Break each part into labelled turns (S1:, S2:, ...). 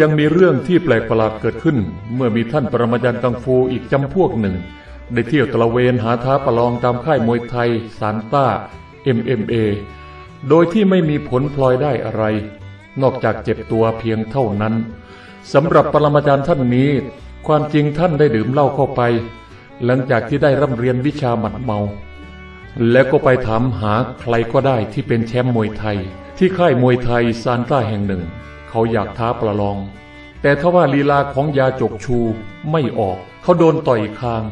S1: ยังมีเรื่องที่แปลกประหลาดเกิดขึ้น เมื่อมีท่านปรมาจารย์กังฟูอีกจำพวกหนึ่ง ได้เที่ยวตระเวนหาท้าประลองตามค่ายมวยไทยซานต้า MMA โดยที่ไม่มีผลพลอยได้อะไร นอกจากเจ็บตัวเพียงเท่านั้นสำหรับปรมาจารย์ท่านนี้ ความจริงท่านได้ดื่มเหล้าเข้าไป หลังจากที่ได้ร่ำเรียนวิชาหมัดเมา แล้วก็ไปถามหาใครก็ได้ที่เป็นแชมป์มวยไทย ที่ค่ายมวยไทยซานต้าแห่งหนึ่ง เขาอยากท้าประลอง แต่ทว่าลีลาของยาจกชูไม่ออก เขาโดนต่อยคาง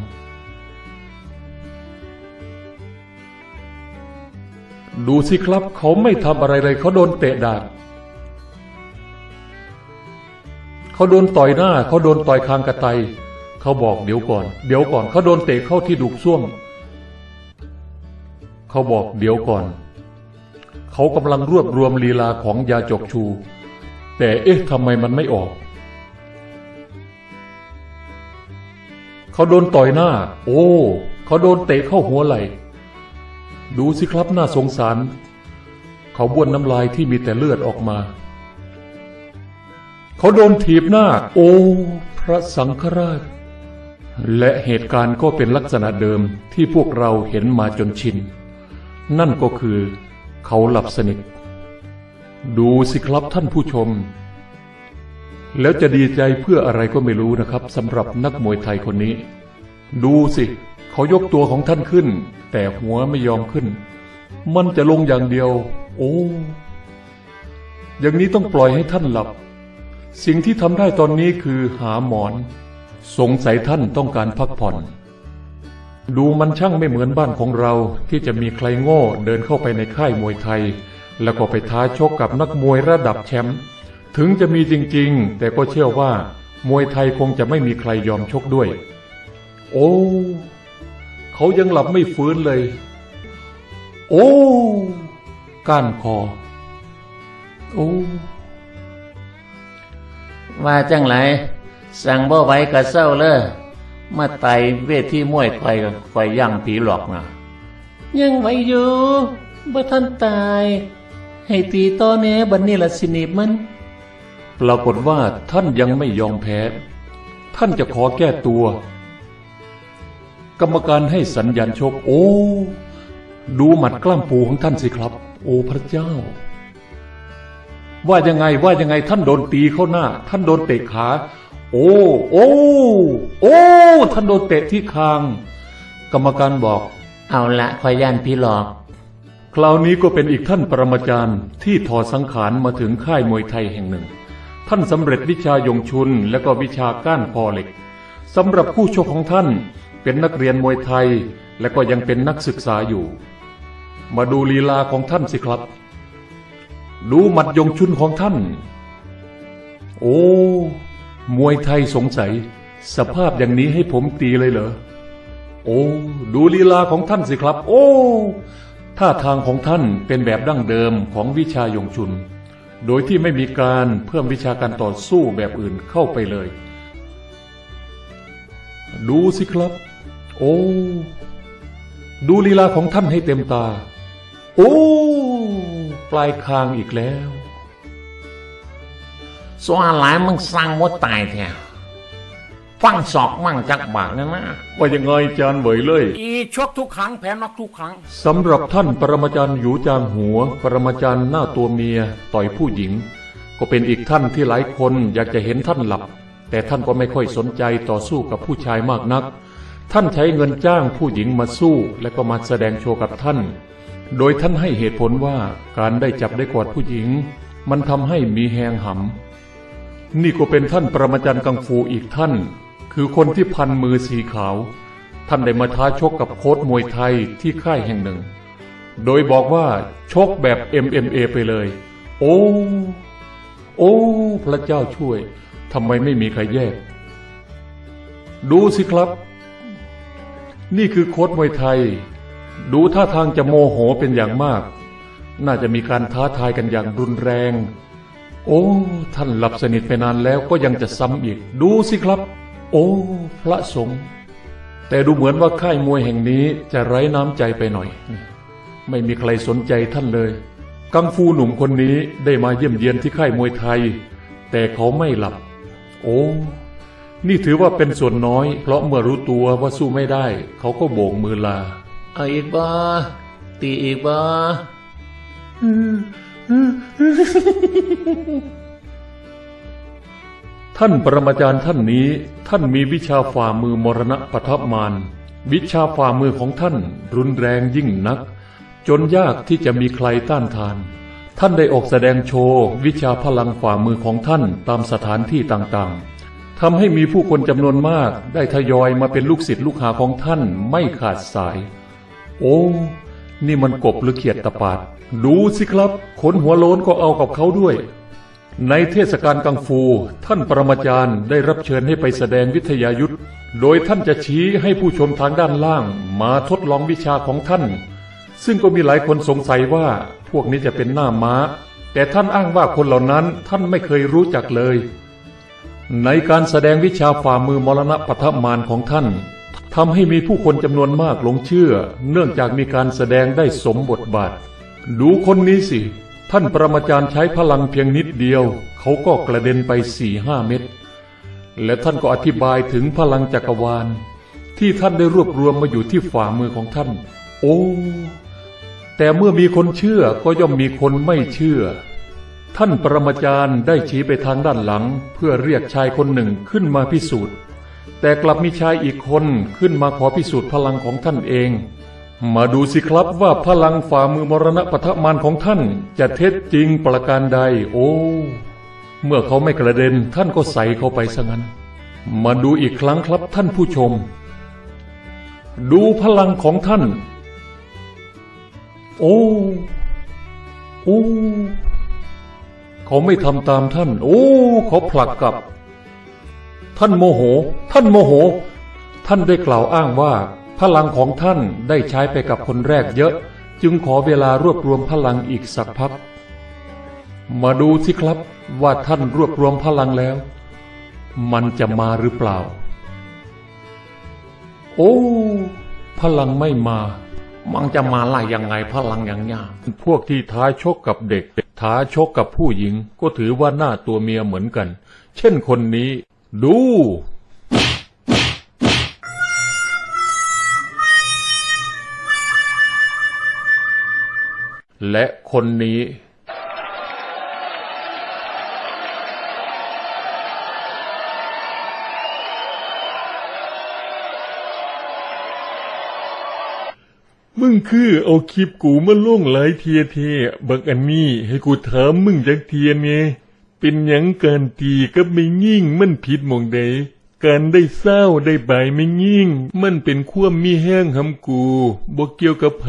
S1: ดูสิครับเขาไม่ทำอะไรเลยเขาโดนเตะดากเขาโดนต่อยหน้าเขาโดนต่อยคางกระไตเขาบอกเดี๋ยวก่อน เดี๋ยวก่อนเขาโดนเตะเข้าที่ดุกซ่วมเขาบอกเดี๋ยวก่อน เขากำลังรวบรวมลีลาของยาจกชู แต่เอ๊ะทำไมมันไม่ออก เขาโดนต่อยหน้า โอ้ เขาโดนเตะเข้าหัวไหล่ ดูสิครับน่าสงสาร เขาบ้วนน้ำลายที่มีแต่เลือดออกมา เขาโดนถีบหน้า โอ้ พระสังฆราช และเหตุการณ์ก็เป็นลักษณะเดิมที่พวกเราเห็นมาจนชิน นั่นก็คือ เขาหลับสนิท ดูสิครับท่านผู้ชม แล้วจะดีใจเพื่ออะไรก็ไม่รู้นะครับสำหรับนักมวยไทยคนนี้ ดูสิเขายกตัวของท่านขึ้น แต่หัวไม่ยอมขึ้น มันจะลงอย่างเดียว โอ้อย่างนี้ต้องปล่อยให้ท่านหลับ สิ่งที่ทำได้ตอนนี้คือหาหมอน สงสัยท่านต้องการพักผ่อน ดูมันช่างไม่เหมือนบ้านของเราที่จะมีใครโง่เดินเข้าไปในค่ายมวยไทย แล้วก็ไปท้าชกกับนักมวยระดับแชมป์ถึงจะมีจริงๆ แต่ก็เชื่อว่ามวยไทยคงจะไม่มีใครยอมชกด้วย โอ้เขายังหลับไม่ฟื้นเลย โอ้ก้านคอ โอ้
S2: ว่าจังไรสั่งบ่ไหว้กะเศร้าเลยมาไต่เวทีมวยข่อยก็ข่อยย่างผีหลอกนะยังไหวอยู่บ่ทันตาย ให้ตีต่อแหน่บัดนี้ละสิหนีบมัน
S1: ปรากฏว่าท่านยังไม่ยอมแพ้ ท่านจะขอแก้ตัว กรรมการให้สัญญาณชก โอ้ ดูหมัดกล้ามปูของท่านสิครับ โอ้พระเจ้า ว่ายังไงว่ายังไงท่านโดนตีเข้าหน้า ท่านโดนเตะขา โอ้ โอ้ โอ้ ท่านโดนเตะที่คาง กรรมการบอก
S2: เอาละข่อยย่านผีหลอก
S1: คราวนี้ก็เป็นอีกท่านปรมาจารย์ที่ถอดสังขารมาถึงค่ายมวยไทยแห่งหนึ่ง ท่านสำเร็จวิชายงชุนและก็วิชาก้านคอเหล็กสำหรับคู่ชกของท่านเป็นนักเรียนมวยไทยและก็ยังเป็นนักศึกษาอยู่ มาดูลีลาของท่านสิครับ ดูหมัดยงชุนของท่าน โอ้มวยไทยสงสัย สภาพอย่างนี้ให้ผมตีเลยเหรอ โอ้ ดูลีลาของท่านสิครับ โอ้ ท่าทางของท่านเป็นแบบดั้งเดิมของวิชายงชุน โดยที่ไม่มีการเพิ่มวิชาการต่อสู้แบบอื่นเข้าไปเลย ดูสิครับ โอ้ ดูลีลาของท่านให้เต็มตา โอ้ ปลายคางอีกแล้ว
S2: สว่าหลายมึงสั่งมดตายแท้ ฟังศอกมั่งจักบาทนะนะ
S1: ว่ายังไงจานเหวยเลย
S2: อีชกทุกครั้งแพ้น็อกทุกครั้ง
S1: สำหรับท่านปรมาจารย์หยูจางหัว ปรมาจารย์หน้าตัวเมีย ต่อยผู้หญิง ก็เป็นอีกท่านที่หลายคนอยากจะเห็นท่านหลับ แต่ท่านก็ไม่ค่อยสนใจต่อสู้กับผู้ชายมากนัก ท่านใช้เงินจ้างผู้หญิงมาสู้ และก็มาแสดงโชว์กับท่าน โดยท่านให้เหตุผลว่าการได้จับได้กอดผู้หญิง มันทำให้มีแหงหำนี่ก็เป็นท่านปรมาจารย์กังฟูอีกท่าน คือคนที่พันมือสีขาว ท่านได้มาท้าชกกับโค้ชมวยไทยที่ค่ายแห่งหนึ่ง โดยบอกว่าชกแบบ MMA ไปเลย โอ้ โอ้ พระเจ้าช่วยทำไมไม่มีใครแยก ดูสิครับ นี่คือโค้ชมวยไทย ดูท่าทางจะโมโหเป็นอย่างมาก น่าจะมีการท้าทายกันอย่างรุนแรง โอ้ ท่านหลับสนิทไปนานแล้วก็ยังจะซ้ำอีก ดูสิครับ โอ้ พระสงฆ์แต่ดูเหมือนว่าค่ายมวยแห่งนี้จะไร้น้ำใจไปหน่อย ไม่มีใครสนใจท่านเลย กังฟูหนุ่มคนนี้ได้มาเยี่ยมเยียนที่ค่ายมวยไทยแแต่เขาไม่หลับ โอ้ นี่ถือว่าเป็นส่วนน้อย เพราะเมื่อรู้ตัวว่าสู้ไม่ได้ เขาก็โบกมือลา
S2: เอาอีกบ่ตีอีกบ่
S1: ท่านปรมาจารย์ท่านนี้ท่านมีวิชาฝ่ามือมรณะปทับมานวิชาฝ่ามือของท่านรุนแรงยิ่งนัก จนยากที่จะมีใครต้านทาน ท่านได้ออกแสดงโชว์ วิชาพลังฝ่ามือของท่านตามสถานที่ต่างๆทำให้มีผู้คนจำนวนมากได้ทยอยมาเป็นลูกศิษย์ลูกหาของท่านไม่ขาดสาย โอ้นี่มันกบหรือเขียดตะปาด ดูสิครับขนหัวโล้นก็เอากับเขาด้วย ในเทศกาลกังฟู ท่านปรมาจารย์ได้รับเชิญให้ไปแสดงวิทยายุทธ์โดยท่านจะชี้ให้ผู้ชมทางด้านล่าง มาทดลองวิชาของท่าน ซึ่งก็มีหลายคนสงสัยว่าพวกนี้จะเป็นหน้าม้า แต่ท่านอ้างว่าคนเหล่านั้นท่านไม่เคยรู้จักเลย ในการแสดงวิชาฝ่ามือมรณะปฐมานของท่านทำให้มีผู้คนจำนวนมากหลงเชื่อ เนื่องจากมีการแสดงได้สมบทบาท ดูคนนี้สิ ท่านปรมาจารย์ใช้พลังเพียงนิดเดียว เขาก็กระเด็นไปสี่ห้าเม็ดและท่านก็อธิบายถึงพลังจักรวาล ที่ท่านได้รวบรวมมาอยู่ที่ฝ่ามือของท่าน โอ้แต่เมื่อมีคนเชื่อก็ย่อมมีคนไม่เชื่อ ท่านปรมาจารย์ได้ชี้ไปทางด้านหลัง เพื่อเรียกชายคนหนึ่งขึ้นมาพิสูจน์ แต่กลับมีชายอีกคนขึ้นมาขอพิสูจน์พลังของท่านเอง มาดูสิครับว่าพลังฝ่ามือมรณะปฐมานของท่านจะเท็จจริงประการใด โอ้ เมื่อเขาไม่กระเด็นท่านก็ใส่เข้าไปซะงั้น มาดูอีกครั้งครับท่านผู้ชม ดูพลังของท่าน โอ้ โอ้ เขาไม่ทำตามท่าน โอ้ เขาผลักกลับ ท่านโมโห ท่านโมโห ท่านได้กล่าวอ้างว่า พลังของท่านได้ใช้ไปกับคนแรกเยอะ จึงขอเวลารวบรวมพลังอีกสักพัก มาดูสิครับว่าท่านรวบรวมพลังแล้ว มันจะมาหรือเปล่า โอ้ พลังไม่มา
S2: มันจะมาไล่ยังไงพลังอย่างยาก
S1: พวกที่ท้าชกกับเด็ก ท้าชกกับผู้หญิง ก็ถือว่าหน้าตัวเมียเหมือนกัน เช่นคนนี้ ดู และคนนี้ มึงคือเอาคลิปกูมาลงหลายเทียเทบักอันนี้ให้กูถามมึงจักเทียเนี่ยเป็นหยังการตีกับไม่ยิ่งมันผิดมองใดการได้เศร้าได้บายไม่ยิ่ง มันเป็นความมีแห้งหำกูบ่เกี่ยวกับไผ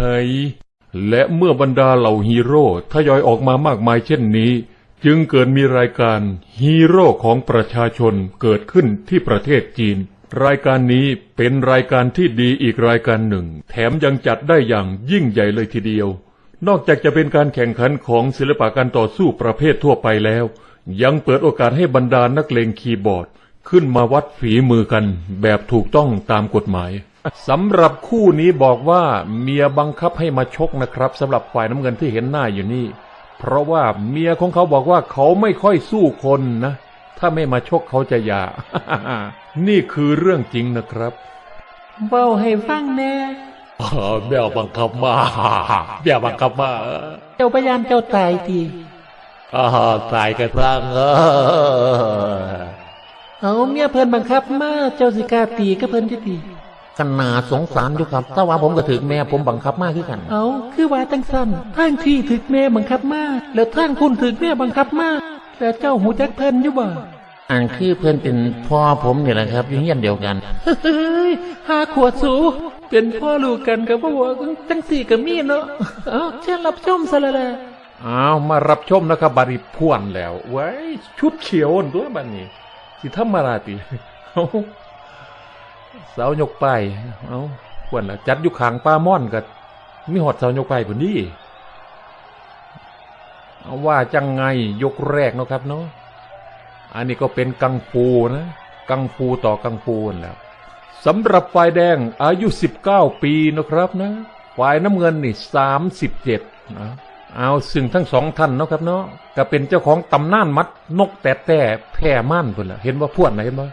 S1: และเมื่อบรรดาเหล่าฮีโร่ทยอยออกมามากมายเช่นนี้ จึงเกิดมีรายการฮีโร่ของประชาชนเกิดขึ้นที่ประเทศจีน รายการนี้เป็นรายการที่ดีอีกรายการหนึ่ง แถมยังจัดได้อย่างยิ่งใหญ่เลยทีเดียว นอกจากจะเป็นการแข่งขันของศิลปะการต่อสู้ประเภททั่วไปแล้ว ยังเปิดโอกาสให้บรรดานักเลงคีย์บอร์ด ขึ้นมาวัดฝีมือกันแบบถูกต้องตามกฎหมาย สำหรับคู่นี้บอกว่าเมียบังคับให้มาชกนะครับสำหรับฝ่ายน้ำเงินที่เห็นหน้าอยู่นี่ เพราะว่าเมียของเขาบอกว่าเขาไม่ค่อยสู้คนนะ ถ้าไม่มาชกเขาจะหย่านี่คือเรื่องจริงนะครับ
S2: เบ้าให้ฟังแน่
S1: เบี้ยบังคับมาเบี้ยบังคับมา
S2: เจ้าพยานเจ้าตายที
S1: อ่าตายกันร่างเออ
S2: เอาเมียเพิ่นบังคับมา เจ้าสิกล้าตีก็เพิ่นจะตี ขนาสงสารอยู่ครับ ถ้าว่าผมก็ถึกแม่ผมบังคับมากขึ้นกัน เอาคือว่าจังสั้นทางที่ถึกแม่บังคับมาแล้วทางคุณถึกแม่บังคับมาแล้วเจ้าหูจักเพิ่นอยู่บ่อันคือเพิ่นเป็นพ่อผมนี่แหละครับอยู่เฮียนเดียวกันเฮ้ยหาขวดสูเป็นพ่อลูกกันกับพ่อจังสี่กับมีเนาะเอาเชิญรับชมซะเลยแหละ
S1: อ้าวมารับชมนะครับบาริพ่วนแล้วไว้ยชุดเขียวนั่นตัวบันนี้สิธรรมราติเอา เสายกไปเอาควรละจัดอยู่ขางป้าม่อนกับมีหอดเสายกไปผนนี่เอาว่าจังไงยกแรกเนาะครับเนาะอันนี้ก็เป็นกังฟูนะกังฟูต่อกังฟูนแล้วสำหรับฝ่ายแดงอายุ 19 ปีนะครับนะฝ่ายน้ำเงินนี่37นะเอาซึ่งทั้งสองท่านเนาะครับเนาะก็เป็นเจ้าของตำนานมัดนกแต่แต่แพร่ม่านเพิ่นละเห็นว่าพวดนเห็นบ่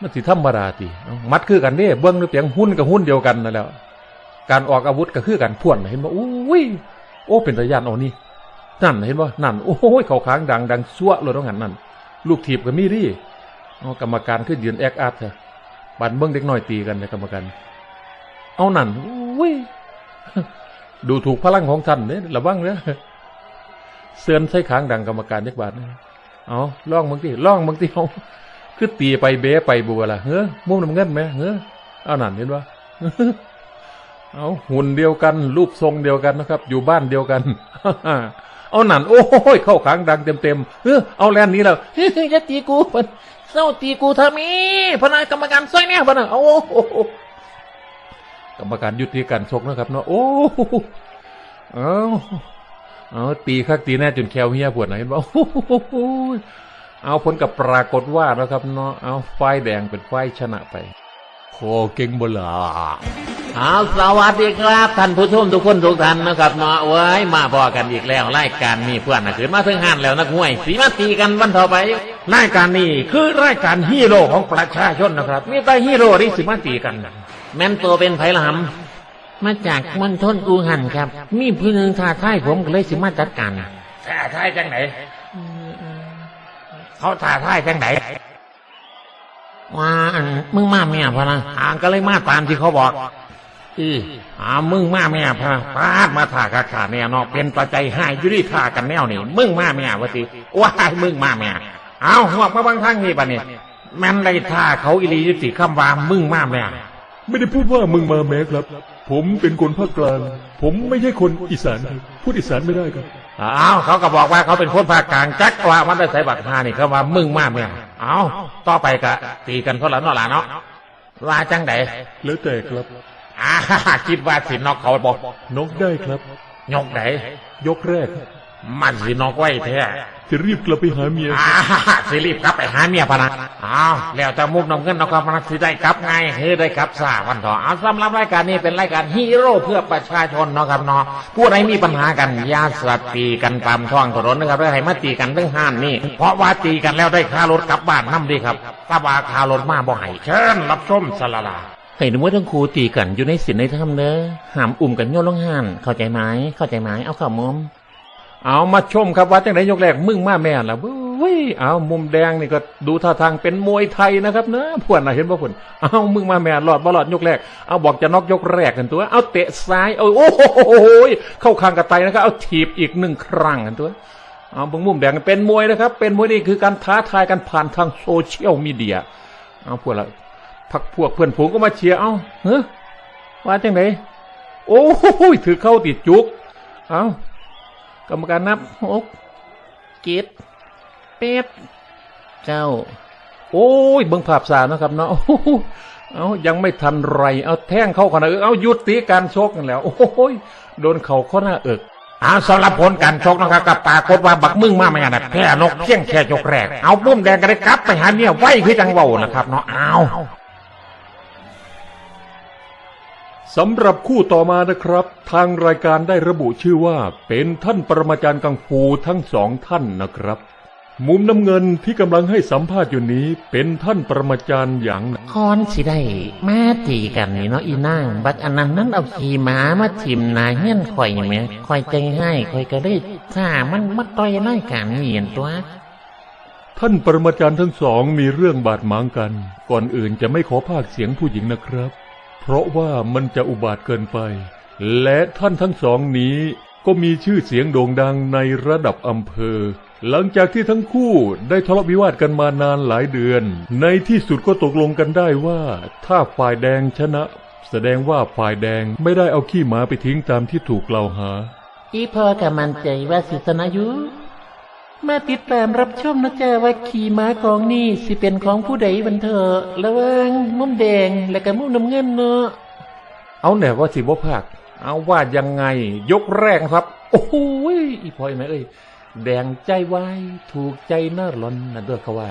S1: มันสิธรรมดาติเอ้ามัดคือกันเด้เบิ่งเปียงหุ้นกับหุ้นเดียวกันนั่นแหล้วการออกอาวุธก็คือกันพวนเห็นบ่าอุ้ยโอ้เป็นตะยานเอานี่นั่นเห็นบ่านั่น โอ้ยเขาค้างดังดังซั่วเลยตรงนั้นนั่นลูกถีบก็มีดิเอากรรมการคือยืนแอกอักเถอะบันเบิ่งเด็กน้อยตีกันนะกรรมการเอานั่นอุ้ยดูถูกพลังของท่านเนี่ยระวังเนอะเสือนใส่ขางดังกรรมการยักบาทเนี่ยเอาล่องมึงที่ล่องมึงที่เอา คือตีไปเบ้ไปบัวละเฮ้อมุมน้ำเงินไหมเฮ้อเอานันเห็นปะเอาหุ่นเดียวกัน รูปทรงเดียวกันนะครับ อยู่บ้านเดียวกันเอาหนันโอ้ยเข้าขางดังเต็มเต็มๆเฮ้อเอาแลนนี้แล้ว
S2: เฮ้ยจะตีกูเพิ่นเศร้าตีกูเธอมีพนักกรรมการซอยเนี่ยพนักโอ้โก
S1: รรมการยุติการชกนะครับเนาะโอ้เอาเอาตีคักตีแน่จนแควเฮียปวดไหนะเห็นบ่ เอาผลกับปรากฏว่านะครับเนาะเอาไฟแดงเป็นไฟชนะไปโคเก่งบ่ล่ะ
S2: เอาสวัสดีครับท่านผู้ชมทุกคนทุกท่านนะครับเนาะเว้ยมาพอกันอีกแล้วรายการนี้เพื่อนนะขึ้นมาถึงห้านแล้วนักมวยสีมาตีกันวันต่อไปรายการนี้คือรายการฮีโร่ของประชาชนนะครับมีแต่ฮีโร่ที่สิมาตีกันนะแม่นตัวเป็นไผ่ละหำมาจากมณฑลอูหันครับ มีผู้หนึ่งท้าทายผมก็เลยสิมาจัดการท้าทายจังไหน เขาท้าทายจังไหนว่าอันมึงมาเมียพะนะอ่างก็เลยมาตามที่เขาบอกอีอามึงมาแม่พะปาดมาถ่ากาขาแนวนอกเป็นปัจจัยให้อยุริท่ากันแนวนี่มึงมาแม่วะสิว้ายมึงมาแม่เอาหัวกมาบางทางนี่ปะเนี่ยแม่นได้ท่าเขาอิลียุติคำว่ามึงมาแม่
S1: ไม่ได้พูดว่ามึงมาแม้ครับ ผมเป็นคนภาคกลาง ผมไม่ใช่คนอีสานครับพูดอีสานไม่ได้ครับ
S2: เอาเขาก็บอกว่าเขาเป็นคนภาคกลางจักว่ามันได้ใส่บัตรหานี่เขาว่ามึงมาแม่เอาต่อไปกะตีกันเขาละเนาะล่ะเนาะว่าจังได
S1: แล้วแต่ครับ
S2: อ่าคิดว่าสินอกเขาบอก
S1: นกได้ครับ
S2: ยกได
S1: ยกแรก
S2: มันสินอกไว้แท้
S1: จะรีบกลับไปหาเมีย
S2: อ่าสิรีบกลับไปหาเมียพะนะอ้าวแล้วจะมุกน้ำเงินนะครับมันสิได้กลับไงเฮ้ยได้กลับซาวันต่อเอาสำหรับรายการนี้เป็นรายการฮีโร่เพื่อประชาชนเนาะครับเนาะผู้ใดมีปัญหากันอยาสตีกันตามท้องถนนนะครับแล้วให้มาตีกันเรื่องห้านนี่ เพราะว่าตีกันแล้วได้ค่ารถกลับบ้านน้ำดีครับถ้าว่าค่ารถมาบ่ให้เชิญรับชมสลาลาให้นึกว่าทั้งครูตีกันอยู่ในศีลในธรรมเด้อห้ามอุ่มกันโยนลงห้าน เข้าใจไหมเข้าใจไหมเอาข่าวมอม
S1: เอามาชมครับว่าจังไหนยกแรกมึงมาแม่ล่ะเว้ยเอามุมแดงนี่ก็ดูท่าทางเป็นมวยไทยนะครับเนอะพวนนะเห็นป่พวนเอามึงมาแม่หลอดบ่หลอดยกแรกเอาบอกจะน็อกยกแรกกันตัว เอาเตะซ้ายเอาโอ้โหเข้าคางกระไตนะครับเอาถีบอีกหนึ่งครั้งกันตัวเอาบงมุมแดงเป็นมวยนะครับ เป็นมวยนี่คือการท้าทายกันผ่านทางโซเชียลมีเดียเอาพวกละพักพวกเพื่อนฝูงก็มาเชียร์เอาเฮ้ว่าจังไหนโอ้โหถือเข้าติดจุกเอา กรรมการนับหก
S2: กิดเป็ดเจ้า
S1: โอ้ยเบิ่งภาพสานะครับเนาะโอ้โหเอายังไม่ทันไร เอาแท่งเข้าขนาเออเอายุติการชกกันแล้ว โอ้ยโดนเข่าข้อหน้าเอิก
S2: เอาสำหรับผลการชกนะครับกับปรากฏว่าบักมึงมาไม่กันะแพ้นกเพียงแค่ยกแรก เอาปุ้มแดงก็ได้กลับ ไปหาเมียไว้คือจังเว้านะครับเนาะเอา
S1: สำหรับคู่ต่อมานะครับ ทางรายการได้ระบุชื่อว่าเป็นท่านปรมาจารย์กังฟูทั้งสองท่านนะครับ มุมน้ำเงินที่กำลังให้สัมภาษณ์อยู่นี้ เป็นท่านปรมาจารย์หยาง
S2: คอนสิได้มาตีกันนี่เนาะอีนางบักอันนั้นนั้นเอาขี่ม้ามาทิมนาเฮี้ยนข่อยแหม่ข่อยใจให้ข่อยก็ได้ถ้ามันมาต่อยรายการนี่เห็นตัว
S1: ท่านปรมาจารย์ทั้งสองมีเรื่องบาดหมางกัน ก่อนอื่นจะไม่ขอพากย์เสียงผู้หญิงนะครับ เพราะว่ามันจะอุบาทเกินไป และท่านทั้งสองนี้ก็มีชื่อเสียงโด่งดังในระดับอำเภอ หลังจากที่ทั้งคู่ได้ทะเลาะวิวาทกันมานานหลายเดือน ในที่สุดก็ตกลงกันได้ว่า ถ้าฝ่ายแดงชนะ แสดงว่าฝ่ายแดงไม่ได้เอาขี้หมาไปทิ้งตามที่ถูกกล่าวหา
S2: อีพอกับมันใจว่าสิสนายุ มาติดตามรับชมนะจ๊ะว่าขี่ม้ากองนี่สิเป็นของผู้ใดบันเถอะระว่างมุมแดงและก็มุมน้ำเงินเนาะ
S1: เอาแน่ว่าสิบ่ภาคเอาว่ายังไง ยกแรกครับ โอ้โหยอีพอยไหมเอ้ยแดงใจไวายถูกใจน่าร้อนนั่นเด้อเขาว่า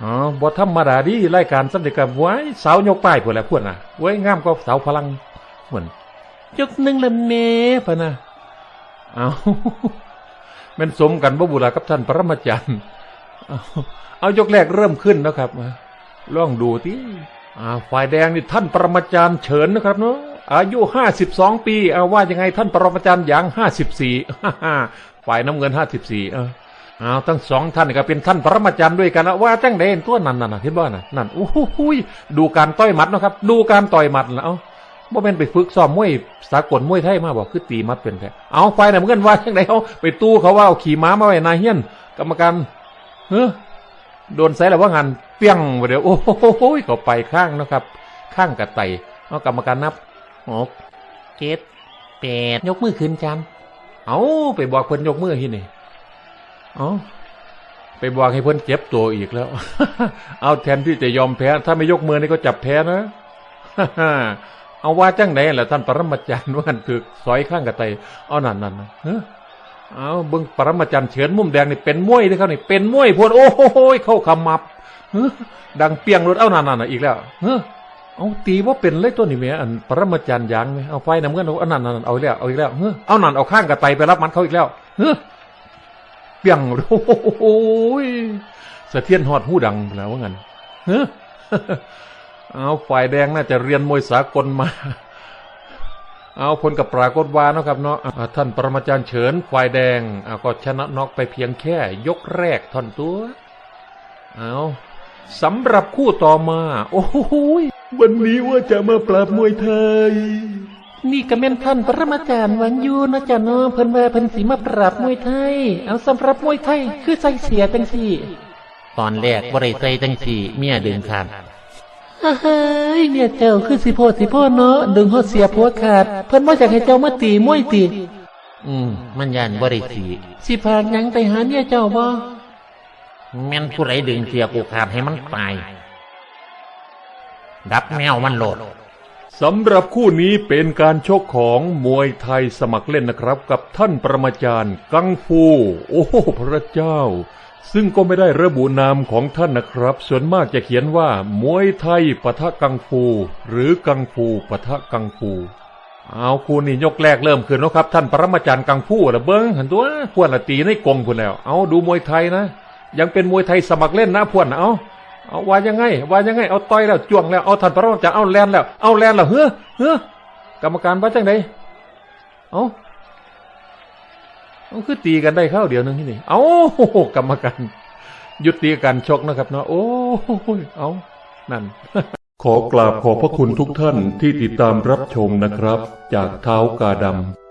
S1: อ๋อบ่ธรรมดาดีรายการสันติกรรมไว้สาวยกป้ายพวกแหละพวกน่ะไว้ยงามก็สาวพลังเหมือนยกหนึ่งละเมพะนะเอา มันสมกันบ่บุรากับท่านปรมาจารย์เอายกแรกเริ่มขึ้นนะครับมาลองดูที่ฝ่ายแดงนี่ท่านปรมาจารย์เฉินนะครับเนาะอายุห้าสิบสองปีเอาว่ายังไงท่านปรมาจารย์อย่างห้าสิบสี่ฝ่ายน้ำเงินห้าสิบสี่เออเอาทั้งสองท่านก็เป็นท่านปรมาจารย์ด้วยกันแล้วว่าจังเด่นตัวนั่นน่ะเห็นบ่น่ะนั่นโอ้โหยดูการต่อยหมัดนะครับ ดูการต่อยหมัดแล้ว บ่แม่นไปฝึกซ้อมมวยสากลมวยไทยมาบอกคือตีมัดเป็นแท้เอาฝ่ายน้ำเงินว่าจังไดเอาไปตู้เขาว่าเอาขี่ม้ามาไว้นาเฮียน กรรมการเฮ้อโดนใส่แล้วว่างานเปี้ยงไปเดี๋ยวโอ้โหเขาไปข้างนะครับ ข้างกระไตเอากรรมการนับหกเจ็ดแปดยกมือขึ้นจานเอาไปบอกเพิ่อนยกมือที่นี่เอาไปบอกให้เพิ่อนเจ็บตัวอีกแล้ว เอาแทนที่จะยอมแพ้ ถ้าไม่ยกมือนี่ก็จับแพ้นะ เอาว่าจังไหนล่ะท่านปรมาจารย์ว่านถึกสอยข้างกระไตเอานั่นนั่นนะเฮ้อเอาเบิ้งปรมาจารย์เฉินมุมแดงนี่เป็นมวยที่เขานี่เป็นมวยพวดโอ้โหเข้าขมับเฮ้อดังเปียงรถเอานานๆน่ะอีกแล้วเฮ้อเอาตีว่าเป็นเลยตัวนี้แหม่อันปรมาจารย์ยางไหมเอาไฟน้ำเงินเอานนั้นนั่นเอาอีกแล้วเอาอีกแล้วเฮ้อเอานั่นเอาข้างกระไตไปรับมันเขาอีกแล้วเฮ้อเปียงโอ้โหยสะเทียนหอดหูดังแล้วว่างั้นเฮ้อ เอาฝ่ายแดงน่าจะเรียนมวยสากลมา เอาผลกับปรากฏวานะครับเนาะท่านปรมาจารย์เฉินควายแดงเอาก็ชนะน็อกไปเพียงแค่ ยกแรกท่อนตัวเอาสำหรับคู่ต่อมา โอ้โหวันนี้ว่าจะมาปราบมวยไทย
S2: นี่ก็แม่นท่านปรมาจารย์หวังยูนะจ๊ะเนาะเพิ่นว่าเพิ่นสิมาปรับมวยไทย เอาสำหรับมวยไทย คือใส่เสียจังซี่ ตอนแรกบ่ได้ใส่จังซี่ เมียดึงขาด เฮ้ยเมียเจ้าคือสิโพดสิโพดเนาะดึงฮอดเสียผัวขาด เพิ่นบ่อยากให้เจ้ามาตีมวยติอืมมันย่านบ่ได้สิสิพากหยังไปหาเมียเจ้าบ่แม่นผู้ใดดึงเสียกูขาดให้มันตาย ดับแมวมันโหลด
S1: สำหรับคู่นี้เป็นการชกของมวยไทยสมัครเล่นนะครับ กับท่านประมาจารย์กังฟู โอ้โหพระเจ้า ซึ่งก็ไม่ได้ระบุนามของท่านนะครับ ส่วนมากจะเขียนว่ามวยไทยปะทะกังฟู หรือกังฟูปะทะกังฟูเอาคู่นี้ยกแรกเริ่มขึ้นแล้วครับ ท่านปรมาจารย์กังฟูละเบิ้งเห็นตัวพวนละตีในกงพุ่นแล้ว เอาดูมวยไทยนะ ยังเป็นมวยไทยสมัครเล่นนะพวนเอาเอาว่ายังไงว่ายังไงเอาต่อยแล้วจ้วงแล้วเอาท่านพระราชาเอาแลนแล้วเอาแลนแล้วเฮ้อเฮ้อกรรมการว่าจังไดเอาเอา คือตีกันได้เข้าวเดียวนึงที่นี่ เอากรรมการหยุดตีการชกนะครับเนาะโอ้ยเอานั่น ขอกราบขอบพระคุณทุกท่านที่ติดตามรับชมนะครับ จากเท้ากาดำ